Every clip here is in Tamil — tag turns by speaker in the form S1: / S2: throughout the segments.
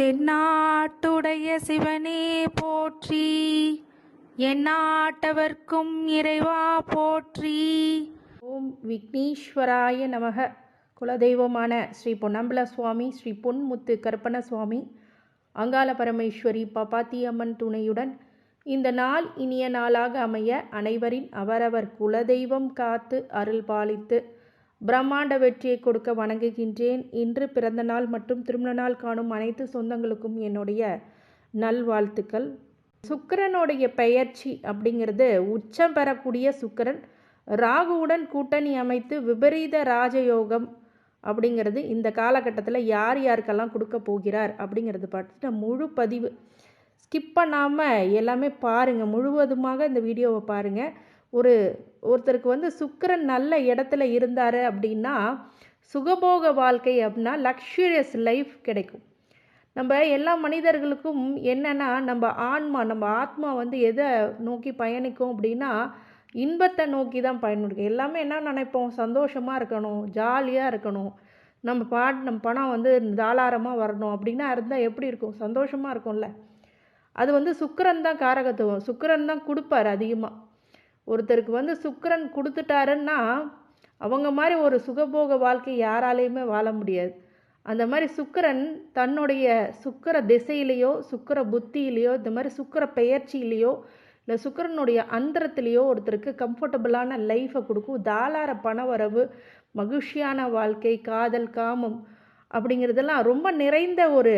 S1: தென்னாட்டுடைய சிவனே போற்றி. எந்நாட்டவர்க்கும் இறைவா போற்றி.
S2: ஓம் விக்னேஸ்வராய நமக. குலதெய்வமான ஸ்ரீ பொன்னம்பல சுவாமி ஸ்ரீ பொன்முத்து கற்பன சுவாமி அங்காள பரமேஸ்வரி பப்பாத்தியம்மன் துணையுடன் இந்த நாள் இனிய நாளாக அமைய அனைவரின் அவரவர் குலதெய்வம் காத்து அருள் பாலித்து பிரம்மாண்ட வெற்றியை கொடுக்க வணங்குகின்றேன். இன்று பிறந்த நாள் மற்றும் திருமண நாள் காணும் அனைத்து சொந்தங்களுக்கும் என்னுடைய நல்வாழ்த்துக்கள். சுக்கிரனுடைய பெயர்ச்சி அப்படிங்கிறது உச்சம் பெறக்கூடிய சுக்கரன். ராகுவுடன் கூட்டணி அமைத்து விபரீத ராஜயோகம் அப்படிங்கிறது இந்த காலகட்டத்தில் யார் யாருக்கெல்லாம் கொடுக்க போகிறார் அப்படிங்கிறது பார்த்துட்டு முழு பதிவு. ஸ்கிப் பண்ணாமல் எல்லாமே பாருங்கள் முழுவதுமாக இந்த வீடியோவை பாருங்கள் ஒரு ஒருத்தருக்கு வந்து சுக்கரன் நல்ல இடத்துல இருந்தார் அப்படின்னா சுகபோக வாழ்க்கை அப்படின்னா லக்ஸுரியஸ் லைஃப் கிடைக்கும். நம்ம எல்லா மனிதர்களுக்கும் என்னென்னா நம்ம ஆன்மா நம்ம ஆத்மா வந்து எதை நோக்கி பயணிக்கும் அப்படின்னா இன்பத்தை நோக்கி தான் பயணிக்கும். எல்லாமே என்ன நினைப்போம்? சந்தோஷமாக இருக்கணும் ஜாலியாக இருக்கணும். நம்ம பாட் நம்ம பணம் வந்து தாளாரமாக வரணும். அப்படின்னா இருந்தால் எப்படி இருக்கும்? சந்தோஷமாக இருக்கும்ல. அது வந்து சுக்கரன் தான் காரகத்துவம். சுக்கிரன் தான் கொடுப்பார் அதிகமாக ஒருத்தருக்கு வந்து சுக்கரன் கொடுத்துட்டாருன்னா அவங்க மாதிரி ஒரு சுகபோக வாழ்க்கை யாராலையுமே வாழ முடியாது. அந்த மாதிரி சுக்கரன் தன்னுடைய சுக்கிர திசையிலையோ சுக்கிர புத்தியிலையோ இந்த மாதிரி சுக்கிர பெயர்ச்சியிலையோ இல்லை சுக்கிரனுடைய அந்தரத்துலேயோ ஒருத்தருக்கு கம்ஃபர்டபுளான லைஃப்பை கொடுக்கும். தாளார பணவரவு மகிழ்ச்சியான வாழ்க்கை காதல் காமம் அப்படிங்கிறதெல்லாம் ரொம்ப நிறைந்த ஒரு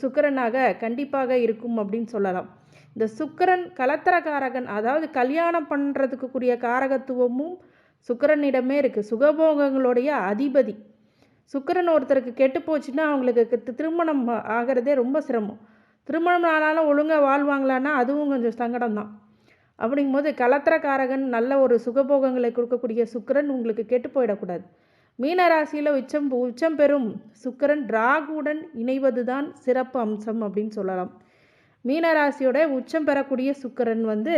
S2: சுக்கரனாக கண்டிப்பாக இருக்கும் அப்படின்னு சொல்லலாம். இந்த சுக்கிரன் கலத்திரகாரகன் அதாவது கல்யாணம் பண்ணுறதுக்குரிய காரகத்துவமும் சுக்கிரனிடமே இருக்குது சுகபோகங்களுடைய அதிபதி. சுக்கிரன் ஒருத்தருக்கு கெட்டு போச்சுன்னா அவங்களுக்கு திருமணம் ஆகிறதே ரொம்ப சிரமம். திருமணம் ஆனாலும் ஒழுங்காக வாழ்வாங்களான்னா அதுவும் கொஞ்சம் சங்கடம் தான். அப்படிங்கும் போது கலத்திரக்காரகன் நல்ல ஒரு சுகபோகங்களை கொடுக்கக்கூடிய சுக்கரன் உங்களுக்கு கெட்டு போயிடக்கூடாது. மீன ராசியில் உச்சம் உச்சம் பெறும் சுக்கிரன் ராகுடன் இணைவது தான் சிறப்பு அம்சம் அப்படின்னு சொல்லலாம். மீனராசியோட உச்சம் பெறக்கூடிய சுக்கரன் வந்து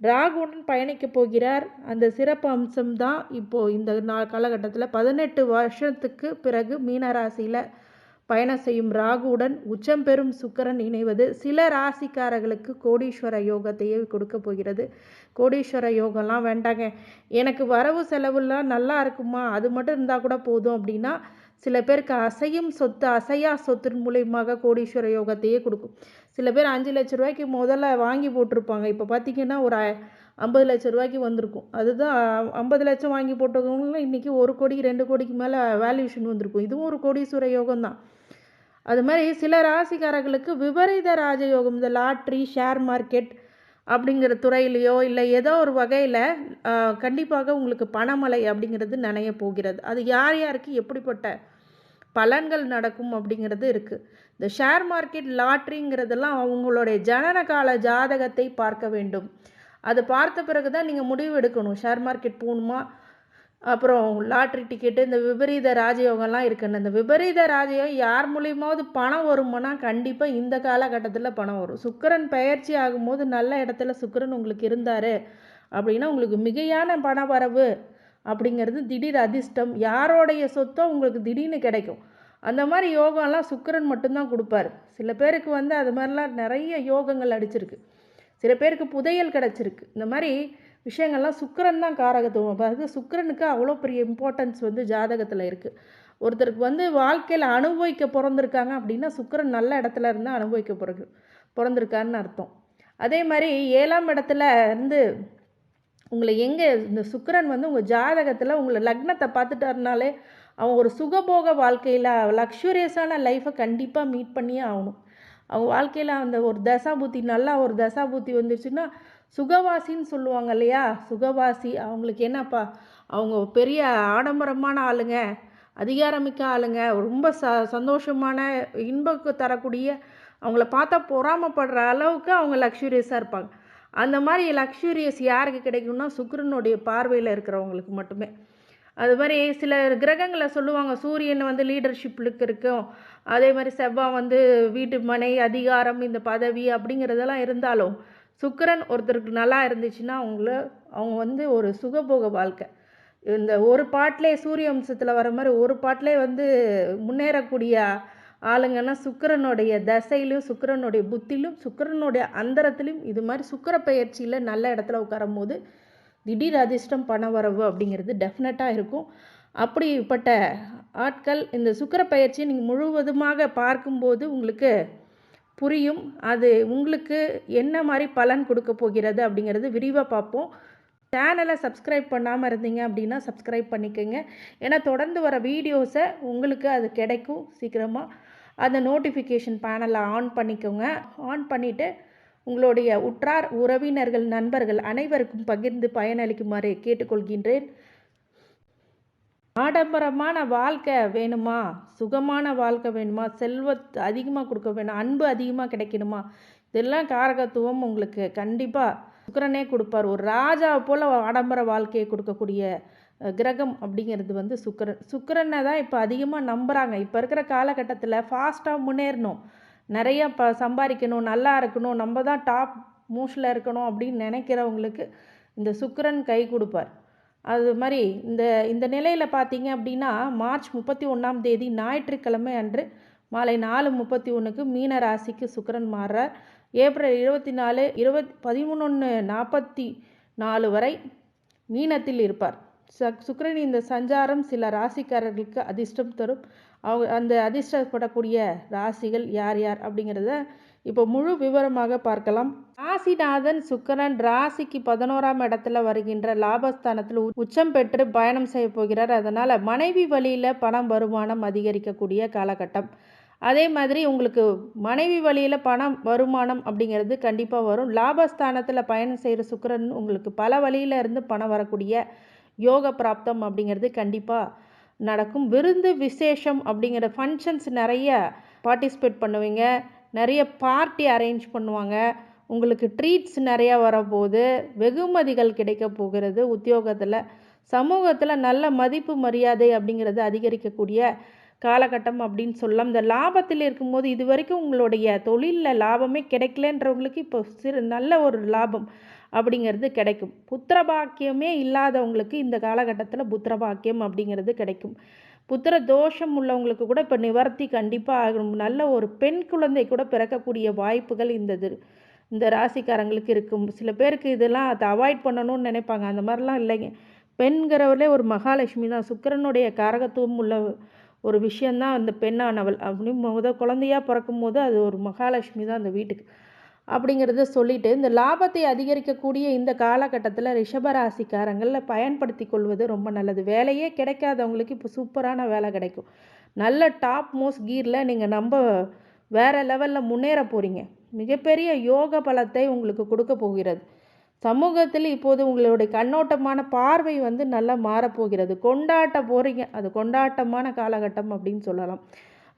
S2: ராகுவுடன் பயணிக்க போகிறார். அந்த சிறப்பு அம்சம்தான் இப்போது இந்த நாள் காலகட்டத்தில் பதினெட்டு வருஷத்துக்கு பிறகு மீனராசியில் பயணம் செய்யும் ராகுவுடன் உச்சம் பெறும் சுக்கரன் இணைவது சில ராசிக்காரர்களுக்கு கோடீஸ்வர யோகத்தையே கொடுக்க போகிறது. கோடீஸ்வர யோகம்லாம் வேண்டாங்க. எனக்கு வரவு செலவுலாம் நல்லா இருக்குமா? அது மட்டும் இருந்தால் கூட போதும் அப்படின்னா சில பேருக்கு அசையும் சொத்து அசையா சொத்தின் மூலியமாக கோடீஸ்வர யோகத்தையே கொடுக்கும். சில பேர் அஞ்சு லட்ச ரூபாய்க்கு முதல்ல வாங்கி போட்டிருப்பாங்க. இப்போ பார்த்தீங்கன்னா ஒரு ஐம்பது லட்ச ரூபாய்க்கு வந்திருக்கும். அதுதான் ஐம்பது லட்சம் வாங்கி போட்டவங்களும் இன்றைக்கி ஒரு கோடி ரெண்டு கோடிக்கு மேலே வேல்யூஷன் வந்திருக்கும். இதுவும் ஒரு கோடீஸ்வர யோகம் தான். அது மாதிரி சில ராசிக்காரர்களுக்கு விபரீத ராஜயோகம் இந்த லாட்ரி ஷேர் மார்க்கெட் அப்படிங்கிற துறையிலையோ இல்லை ஏதோ ஒரு வகையில் கண்டிப்பாக உங்களுக்கு பணமழை அப்படிங்கிறது நனைய போகிறது. அது யார் யாருக்கு எப்படிப்பட்ட பலன்கள் நடக்கும் அப்படிங்கிறது இருக்குது இந்த ஷேர் மார்க்கெட் லாட்ரிங்கிறதெல்லாம் அவங்களுடைய ஜனன கால ஜாதகத்தை பார்க்க வேண்டும். அது பார்த்த பிறகு தான் நீங்கள் முடிவு எடுக்கணும். ஷேர் மார்க்கெட் போகணுமா? அப்புறம் லாட்ரி டிக்கெட்டு இந்த விபரீத ராஜயோகம்லாம் இருக்குன்னு. இந்த விபரீத ராஜயோகம் யார் மூலியமாவது பணம் வருமானா கண்டிப்பாக இந்த காலகட்டத்தில் பணம் வரும். சுக்கிரன் பயிற்சி ஆகும்போது நல்ல இடத்துல சுக்கரன் உங்களுக்கு இருந்தார் அப்படின்னா உங்களுக்கு மிகையான பண வரவு அப்படிங்கிறது திடீர் அதிர்ஷ்டம். யாரோடைய சொத்தோ உங்களுக்கு திடீர்னு கிடைக்கும். அந்த மாதிரி யோகம்லாம் சுக்கரன் மட்டும்தான் கொடுப்பாரு. சில பேருக்கு வந்து அது மாதிரிலாம் நிறைய யோகங்கள் அடிச்சிருக்கு. சில பேருக்கு புதையல் கிடச்சிருக்கு. இந்த மாதிரி விஷயங்கள்லாம் சுக்கரன் தான் காரகத்துவம். அதாவது சுக்கிரனுக்கு அவ்வளோ பெரிய இம்பார்ட்டன்ஸ் வந்து ஜாதகத்தில் இருக்குது ஒருத்தருக்கு வந்து வாழ்க்கையில் அனுபவிக்க பிறந்திருக்காங்க அப்படின்னா சுக்கிரன் நல்ல இடத்துல இருந்து அனுபவிக்க பிறகு பிறந்திருக்காருன்னு அர்த்தம். அதே மாதிரி ஏழாம் இடத்துல இருந்து உங்களை எங்கே இந்த சுக்கரன் வந்து உங்கள் ஜாதகத்தில் உங்களை லக்னத்தை பார்த்துட்டாருனாலே அவன் ஒரு சுகபோக வாழ்க்கையில் லக்ஸுரியஸான லைஃப்பை கண்டிப்பாக மீட் பண்ணியே ஆகணும். அவங்க வாழ்க்கையில் அந்த ஒரு தசாபுத்தி நல்லா ஒரு தசாபூத்தி வந்துருச்சுன்னா சுகவாசின்னு சொல்லுவாங்க இல்லையா? சுகவாசி அவங்களுக்கு என்னப்பா? அவங்க பெரிய ஆடம்பரமான ஆளுங்க அதிகாரமிக்க ஆளுங்க ரொம்ப ச சந்தோஷமான இன்பக்கு தரக்கூடிய அவங்கள பார்த்தா பொறாமப்படுற அளவுக்கு அவங்க லக்ஸுரியஸாக இருப்பாங்க. அந்த மாதிரி லக்ஸூரியஸ் யாருக்கு கிடைக்கும்னா சுக்கரனுடைய பார்வையில் இருக்கிறவங்களுக்கு மட்டுமே. அது மாதிரி சில கிரகங்களை சொல்லுவாங்க சூரியன் வந்து லீடர்ஷிப்லுக்கு இருக்கும் அதே மாதிரி செவ்வாய் வந்து வீட்டு மனை அதிகாரம் இந்த பதவி அப்படிங்கிறதெல்லாம் இருந்தாலும் சுக்கரன் ஒருத்தருக்கு நல்லா இருந்துச்சுன்னா அவங்கள அவங்க வந்து ஒரு சுகபோக வாழ்க்கை. இந்த ஒரு பாட்டிலே சூரிய வம்சத்தில் வர மாதிரி ஒரு பாட்டிலே வந்து முன்னேறக்கூடிய ஆளுங்கன்னா சுக்கிரனுடைய தசையிலும் சுக்கிரனுடைய புத்திலும் சுக்கிரனுடைய அந்தரத்திலும் இது மாதிரி சுக்கர பயிற்சியில் நல்ல இடத்துல உட்காரும் போது திடீர் அதிர்ஷ்டம் பண வரவு அப்படிங்கிறது டெஃபினட்டாக இருக்கும். அப்படிப்பட்ட ஆட்கள் இந்த சுக்கர பயிற்சியை நீங்கள் முழுவதுமாக பார்க்கும்போது உங்களுக்கு புரியும். அது உங்களுக்கு என்ன மாதிரி பலன் கொடுக்க போகிறது அப்படிங்கிறது விரிவாக பார்ப்போம். சேனலை சப்ஸ்கிரைப் பண்ணாமல் இருந்தீங்க அப்படின்னா சப்ஸ்கிரைப் பண்ணிக்கோங்க. ஏன்னா தொடர்ந்து வர வீடியோஸை உங்களுக்கு அது கிடைக்கும் சீக்கிரமாக அந்த நோட்டிஃபிகேஷன் பேனலை ஆன் பண்ணிக்கோங்க. ஆன் பண்ணிவிட்டு உங்களுடைய உற்றார் உறவினர்கள் நண்பர்கள் அனைவருக்கும் பகிர்ந்து பயனளிக்குமாறு கேட்டுக்கொள்கின்றேன். ஆடம்பரமான வாழ்க்கை வேணுமா? சுகமான வாழ்க்கை வேணுமா? செல்வத் அதிகமாக கொடுக்க வேணும் அன்பு அதிகமாக கிடைக்கணுமா? இதெல்லாம் காரகத்துவம் உங்களுக்கு கண்டிப்பாக சுக்கரனே கொடுப்பார். ஒரு ராஜாவை போல் ஆடம்பர வாழ்க்கையை கொடுக்கக்கூடிய கிரகம் அப்படிங்கிறது வந்து சுக்கிரன். சுக்கரனை தான் இப்போ அதிகமாக நம்புகிறாங்க இப்போ இருக்கிற காலகட்டத்தில் ஃபாஸ்ட்டாக முன்னேறணும். நிறைய ப சம்பாதிக்கணும் நல்லா இருக்கணும். நம்ம தான் டாப் மூஷில் இருக்கணும் அப்படின்னு நினைக்கிறவங்களுக்கு இந்த சுக்கரன் கை கொடுப்பார். அது மாதிரி இந்த இந்த நிலையில் பார்த்தீங்க அப்படின்னா மார்ச் முப்பத்தி ஒன்றாம் தேதி ஞாயிற்றுக்கிழமை அன்று மாலை நாலு முப்பத்தி ஒன்றுக்கு மீன ராசிக்கு சுக்கிரன் மாறுறார். ஏப்ரல் இருபத்தி நாலு இருபத் பதிமூணு நாற்பத்தி நாலு வரை மீனத்தில் இருப்பார். சுக்கிரன் இந்த சஞ்சாரம் சில ராசிக்காரர்களுக்கு அதிர்ஷ்டம் தரும். அவங்க அந்த அதிர்ஷ்டப்படக்கூடிய ராசிகள் யார் யார் அப்படிங்கிறத இப்போ முழு விவரமாக பார்க்கலாம். ராசிநாதன் சுக்கிரன் ராசிக்கு பதினோராம் இடத்துல வருகின்ற லாபஸ்தானத்தில் உ- உச்சம் பெற்று பயணம் செய்ய போகிறார். அதனால் மனைவி வழியில் பணம் வருமானம் அதிகரிக்கக்கூடிய காலகட்டம். அதே மாதிரி உங்களுக்கு மனைவி வழியில் பணம் வருமானம் அப்படிங்கிறது கண்டிப்பாக வரும். லாபஸ்தானத்தில் பயணம் செய்கிற சுக்கரன் உங்களுக்கு பல வழியில இருந்து பணம் வரக்கூடிய யோக பிராப்தம் அப்படிங்கிறது கண்டிப்பாக நடக்கும். விருந்து விசேஷம் அப்படிங்கிற ஃபங்க்ஷன்ஸ் நிறைய பார்ட்டிசிபேட் பண்ணுவீங்க. நிறைய பார்ட்டி அரேஞ்ச் பண்ணுவாங்க. உங்களுக்கு ட்ரீட்ஸ் நிறையா வரப்போகுது. வெகுமதிகள் கிடைக்க போகிறது உத்தியோகத்தில். சமூகத்தில் நல்ல மதிப்பு மரியாதை அப்படிங்கிறது அதிகரிக்கக்கூடிய காலகட்டம் அப்படின்னு சொல்லலாம். இந்த லாபத்தில் இருக்கும்போது இது வரைக்கும் உங்களுடைய தொழிலில் லாபமே கிடைக்கலன்றவங்களுக்கு இப்போ சிறு நல்ல ஒரு லாபம். அப்படிங்கிறது கிடைக்கும். புத்திர பாக்கியமே இல்லாதவங்களுக்கு இந்த காலகட்டத்தில் புத்திர பாக்கியம் அப்படிங்கிறது கிடைக்கும். புத்திர தோஷம் உள்ளவங்களுக்கு கூட இப்போ நிவர்த்தி கண்டிப்பாக ஆகும் நல்ல ஒரு பெண் குழந்தை கூட பிறக்கக்கூடிய வாய்ப்புகள் இந்த இது இந்த ராசிக்காரங்களுக்கு இருக்கும். சில பேருக்கு இதெல்லாம் அதை அவாய்ட் பண்ணணும்னு நினைப்பாங்க. அந்த மாதிரிலாம் இல்லைங்க. பெண்கிறவர்களே ஒரு மகாலட்சுமி தான். சுக்கிரனுடைய காரகத்துவம் உள்ள ஒரு விஷயந்தான் அந்த பெண்ணானவள். அப்படின்னு முத குழந்தையாக பிறக்கும் போது அது ஒரு மகாலட்சுமி தான் அந்த வீட்டுக்கு. அப்படிங்கிறத சொல்லிட்டு இந்த லாபத்தை அதிகரிக்கக்கூடிய இந்த காலகட்டத்தில் ரிஷபராசிக்காரங்களில் பயன்படுத்தி கொள்வது ரொம்ப நல்லது. வேலையே கிடைக்காதவங்களுக்கு இப்போ சூப்பரான வேலை கிடைக்கும். நல்ல டாப் மோஸ்ட் கீரில் நீங்கள் நம்ம வேறு லெவலில் முன்னேற போகிறீங்க மிகப்பெரிய யோக பலத்தை உங்களுக்கு கொடுக்க போகிறது. சமூகத்தில் இப்போது உங்களுடைய கண்ணோட்டமான பார்வை வந்து நல்லா மாறப்போகிறது. கொண்டாட்ட போகிறீங்க அது கொண்டாட்டமான காலகட்டம் அப்படின்னு சொல்லலாம்.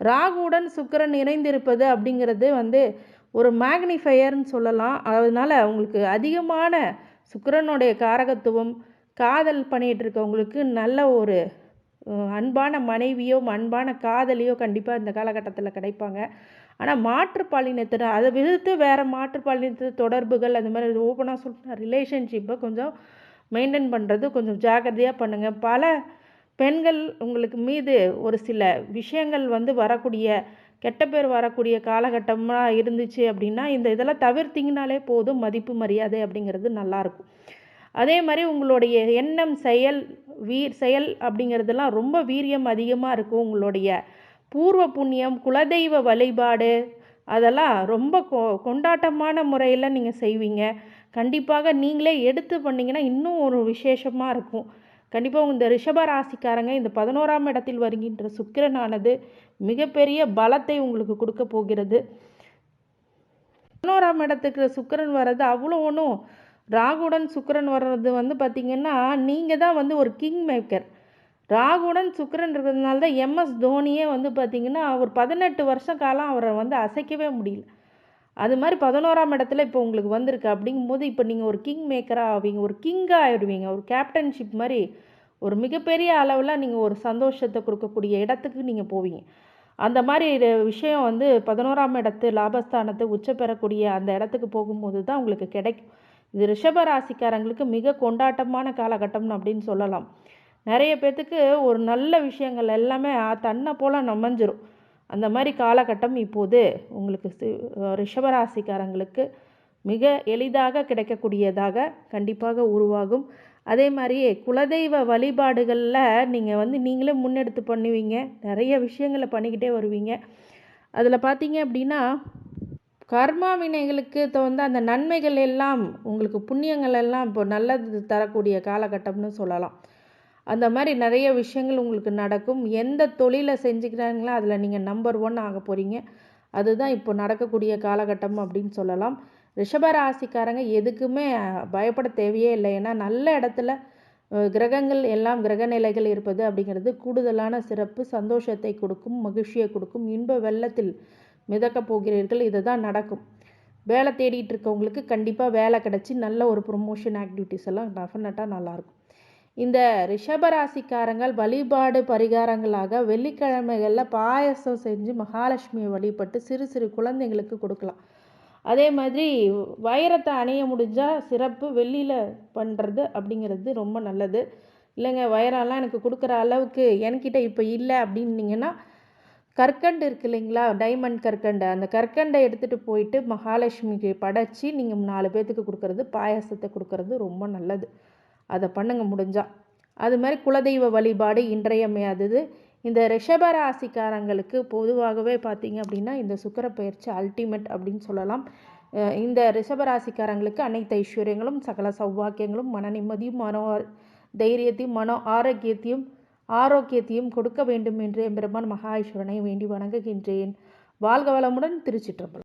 S2: ராகுவுடன் சுக்கிரன் இணைந்திருப்பது அப்படிங்கிறது வந்து ஒரு மேக்னிஃபையர்னு சொல்லலாம். அதனால் உங்களுக்கு அதிகமான சுக்கிரனுடைய காரகத்துவம் காதல் பண்ணிகிட்டு இருக்கவங்களுக்கு நல்ல ஒரு அன்பான மனைவியோ அன்பான காதலியோ கண்டிப்பாக இந்த காலகட்டத்தில் கிடைப்பாங்க. ஆனால் மாற்றுப்பாலினத்தினர் அதை விடுத்து வேறு மாற்றுப்பாலினத்து தொடர்புகள் அந்த மாதிரி ஓப்பனாக சொல்லிட்டு ரிலேஷன்ஷிப்பை கொஞ்சம் மெயின்டைன் பண்ணுறது கொஞ்சம் ஜாக்கிரதையாக பண்ணுங்கள் பல பெண்கள் உங்களுக்கு மீது ஒரு சில விஷயங்கள் வந்து வரக்கூடிய கெட்ட பேர் வரக்கூடிய காலகட்டமாக இருந்துச்சு அப்படின்னா இந்த இதெல்லாம் தவிர்த்திங்கனாலே போதும் மதிப்பு மரியாதை அப்படிங்கிறது நல்லாயிருக்கும் அதே மாதிரி உங்களுடைய எண்ணம் செயல் வீர் செயல் அப்படிங்கிறதெல்லாம் ரொம்ப வீரியம் அதிகமாக இருக்கும். உங்களுடைய பூர்வ புண்ணியம் குலதெய்வ வழிபாடு அதெல்லாம் ரொம்ப கொ கொண்டாட்டமான முறையில் நீங்கள் செய்வீங்க. கண்டிப்பாக நீங்களே எடுத்து பண்ணிங்கன்னா இன்னும் ஒரு விசேஷமாக இருக்கும். கண்டிப்பாக இந்த ரிஷப ராசிக்காரங்க இந்த பதினோராம் இடத்தில் வருகின்ற சுக்கிரனானது மிகப்பெரிய பலத்தை உங்களுக்கு கொடுக்க போகிறது. பதினோராம் இடத்துக்கு சுக்கரன் வர்றது அவ்வளோ ஒன்றும் ராகுடன் சுக்கிரன் வர்றது வந்து பார்த்திங்கன்னா நீங்கள் தான் வந்து ஒரு கிங் மேக்கர் ராகுடன் சுக்கரன் இருக்கிறதுனால தான் எம்எஸ் தோனியே வந்து பார்த்திங்கன்னா அவர் பதினெட்டு வருஷ காலம் அவரை வந்து அசைக்கவே முடியல. அது மாதிரி பதினோராம் இடத்துல இப்போ உங்களுக்கு வந்திருக்கு. அப்படிங்கும்போது இப்போ நீங்கள் ஒரு கிங் மேக்கராக ஆவீங்க. ஒரு கிங்காக ஆயிடுவீங்க. ஒரு கேப்டன்ஷிப் மாதிரி ஒரு மிகப்பெரிய அளவில் நீங்கள் ஒரு சந்தோஷத்தை கொடுக்கக்கூடிய இடத்துக்கு நீங்கள் போவீங்க. அந்த மாதிரி விஷயம் வந்து பதினோராம் இடத்து லாபஸ்தானத்தை உச்ச பெறக்கூடிய அந்த இடத்துக்கு போகும்போது தான் உங்களுக்கு கிடைக்கும். இது ரிஷப ராசிக்காரங்களுக்கு மிக கொண்டாட்டமான காலகட்டம்னு அப்படின்னு சொல்லலாம். நிறைய பேர்த்துக்கு ஒரு நல்ல விஷயங்கள் எல்லாமே தன்னை போல் நமைஞ்சிரும். அந்த மாதிரி காலகட்டம் இப்போது உங்களுக்கு ரிஷபராசிக்காரங்களுக்கு மிக எளிதாக கிடைக்கக்கூடியதாக கண்டிப்பாக உருவாகும். அதே மாதிரியே குலதெய்வ வழிபாடுகளில் நீங்கள் வந்து நீங்களே முன்னெடுத்து பண்ணுவீங்க. நிறைய விஷயங்களை பண்ணிக்கிட்டே வருவீங்க. அதில் பார்த்தீங்க அப்படின்னா கர்மா வினைகளுக்கு தகுந்த அந்த நன்மைகள் எல்லாம் உங்களுக்கு புண்ணியங்கள் எல்லாம் இப்போ நல்லது தரக்கூடிய காலகட்டம்னு சொல்லலாம். அந்த மாதிரி நிறைய விஷயங்கள் உங்களுக்கு நடக்கும். எந்த தொழிலை செஞ்சுக்கிறாங்களோ அதில் நீங்கள் நம்பர் ஒன் ஆக போகிறீங்க அதுதான் இப்போ நடக்கக்கூடிய காலகட்டம் அப்படின்னு சொல்லலாம். ரிஷபராசிக்காரங்க எதுக்குமே பயப்பட தேவையே இல்லை. ஏன்னா நல்ல இடத்துல கிரகங்கள் எல்லாம் கிரக நிலைகள் இருப்பது அப்படிங்கிறது கூடுதலான சிறப்பு சந்தோஷத்தை கொடுக்கும் மகிழ்ச்சியை கொடுக்கும். இன்ப வெள்ளத்தில் மிதக்கப் போகிறீர்கள். இதுதான் நடக்கும். வேலை தேடிட்டு இருக்கவங்களுக்கு கண்டிப்பாக வேலை கிடச்சி நல்ல ஒரு ப்ரொமோஷன் ஆக்டிவிட்டீஸ் எல்லாம் டெஃபினட்டாக நல்லாயிருக்கும் இந்த ரிஷபராசிக்காரங்கள் வழிபாடு பரிகாரங்களாக வெள்ளிக்கிழமைகளில் பாயசம் செஞ்சு மகாலட்சுமியை வழிபட்டு சிறு சிறு குழந்தைங்களுக்கு கொடுக்கலாம். அதே மாதிரி வைரத்தை அணிய முடிஞ்சால் சிறப்பு வெள்ளியில் பண்ணுறது அப்படிங்கிறது ரொம்ப நல்லது. இல்லைங்க வைரம்லாம் எனக்கு கொடுக்குற அளவுக்கு என்கிட்ட இப்போ இல்லை அப்படின்னீங்கன்னா கற்கண்டு இருக்கு இல்லைங்களா? டைமண்ட் கற்கண்டு. அந்த கற்கண்டை எடுத்துகிட்டு போயிட்டு மகாலட்சுமிக்கு படைச்சி நீங்கள் நாலு பேர்த்துக்கு கொடுக்கறது பாயாசத்தை கொடுக்கறது ரொம்ப நல்லது. அதை பண்ணுங்க முடிஞ்சா. அது மாதிரி குலதெய்வ வழிபாடு இன்றையமையாதது இந்த ரிஷப ராசிக்காரங்களுக்கு பொதுவாகவே பார்த்திங்க அப்படின்னா இந்த சுக்கர பயிற்சி அல்டிமேட் அப்படின்னு சொல்லலாம். இந்த ரிஷபராசிக்காரங்களுக்கு அனைத்து ஐஸ்வர்யங்களும் சகல சௌபாக்கியங்களும் மன நிம்மதியும் மனோ தைரியத்தையும் மனோ ஆரோக்கியத்தையும் ஆரோக்கியத்தையும் கொடுக்க வேண்டும் என்று எம்பெருமான் மகா ஈஸ்வரனை வேண்டி வணங்குகின்றேன். வாழ்க வளமுடன் திருச்சிற்றம்பலம்.